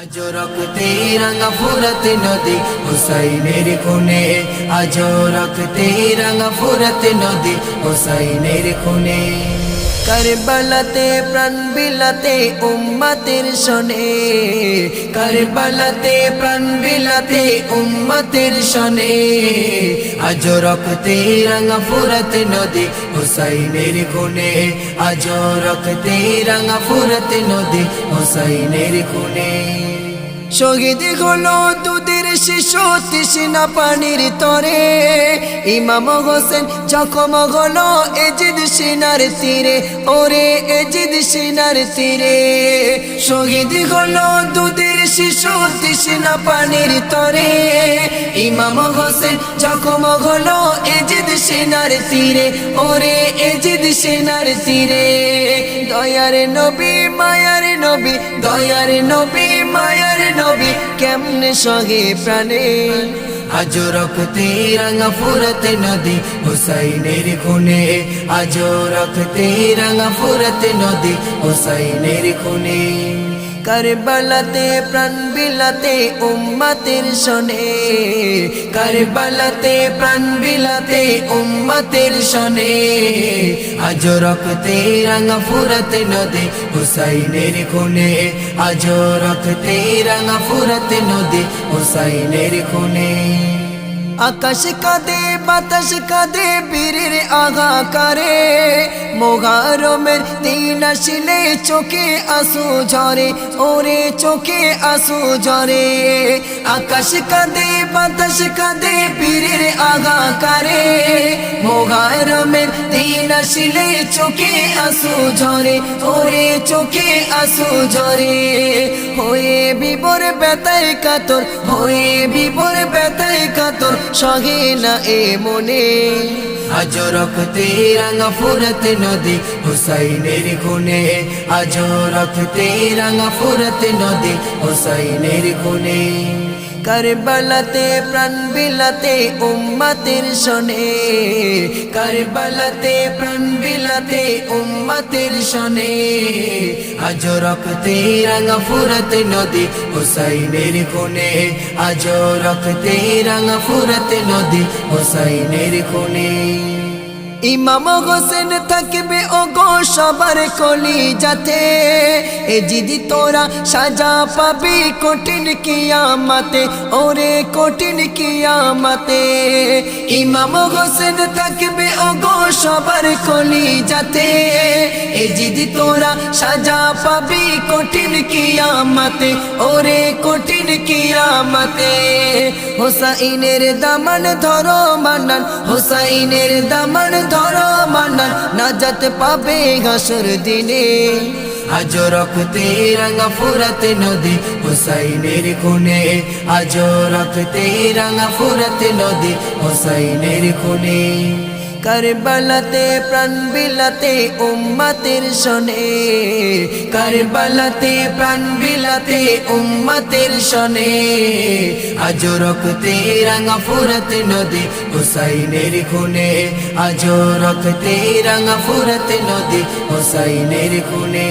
আজ রক্তে রাঙা ফুরত নদী হুসাইনের খুনে। আজ রক্তে রাঙা ফুরত নদী হুসাইনের খুনে। কারবালাতে, প্রাণ বিলাতে, উম্মাতের শনে কারবালাতে, প্রাণ বিলাতে, উম্মাতের শনে আজ রক্তে রাঙা ফুরত নদী, হুসাইনের খুনে। আজ রক্তে রাঙা ফুরত নদী, হুসাইনের খুনে। শহীদ হলো দুধের শিশু, তৃষ্ণা পানির তরে। ইমাম হোসেন জখম হলো এজিদ সিনার তীরে, ওরে এজিদ সিনার তীরে। শহীদ হলো দুধের শিশু তৃষ্ণা পানির তরে। ইমাম হোসেন জখম হলো এজিদ সিনার তীরে, ওরে এজিদ সিনার তীরে। দয়ার নবী, মায়ার নবী, দয়ার নবী, মায়ার নবী, কেমনে সহে প্রাণে? আজ রক্তে রাঙা ফুরত নদী হুসাইনের খুনে। আজ রক্তে রাঙা ফুরত নদী হুসাইনের খুনে। কারবালাতে প্রাণ বিলাতে উম্মাতের শনে কারবালাতে প্রাণ বিলাতে উম্মাতের শনে আজ রক্তে রাঙা ফুরত নদী হুসাইনের খুনে। আজ রক্তে রাঙা ফুরত নদী হুসাইনের খুনে। আকাশ কাঁদে, বাতাস কাঁদে, বীরের আগা করে মোগারমের দিন আসিলে চোখে আসু ঝরে, ওরে চোখে আসু ঝরে। আকাশ কাঁদে, বাতাস কাঁদে, বীরের আগা করে মোগারমের দিন আসিলে চোখে আসু ঝরে, ওরে চোখে আসু ঝরে। বিবর বেতায় কাতর হয়ে বিপর বেতায় কাতর, সহে না এ মনে। আজ রক্তে রাঙা ফুরতে নদী, হুসাইনের খুনে। আজ রক্তে রাঙা ফুরতে নদী, হুসাইনের খুনে। কারবালাতে প্রাণ বিলাতে উম্মাতের শনে কারবালাতে প্রাণ বিলাতে উম্মাতের শনে আজ রক্তে রাঙা ফুরত নদী হুসাইনের খুনে। আজ রক্তে রাঙা ফুরত নদী হুসাইনের খুনে। ইমাম হোসেন থাকবে ও গো সবার কলি যাতে এ জিদি তোরা সাজা পাবি কঠিন কিয়ামাতে, ওরে কঠিন কিয়ামাতে। ইমাম হোসেন থাকবে ও গো সবার কলি যাতে এ জিদি তোরা সাজা পাবি কঠিন কিয়ামাতে, ওরে কঠিন কিয়ামাতে। হোসাইনের দামান ধরো মানান হোসাইনের দামান ধরো মান্নান, নাজাত পাবে হাসর দিনে। আজ রক্তে রাঙা ফুরত নদী, হোসাইনের খুনে। আজ রক্তে রাঙা ফুরত নদী, হোসাইনের খুনে। কারবালাতে প্রাণ বিলাতে উম্মাতের শনে কারবালাতে প্রাণ বিলাতে উম্মাতের শনে আজ রক্তে রাঙা ফুরত নদী হুসাইনের খুনে। আজ রক্তে রাঙা ফুরত নদী হুসাইনের খুনে।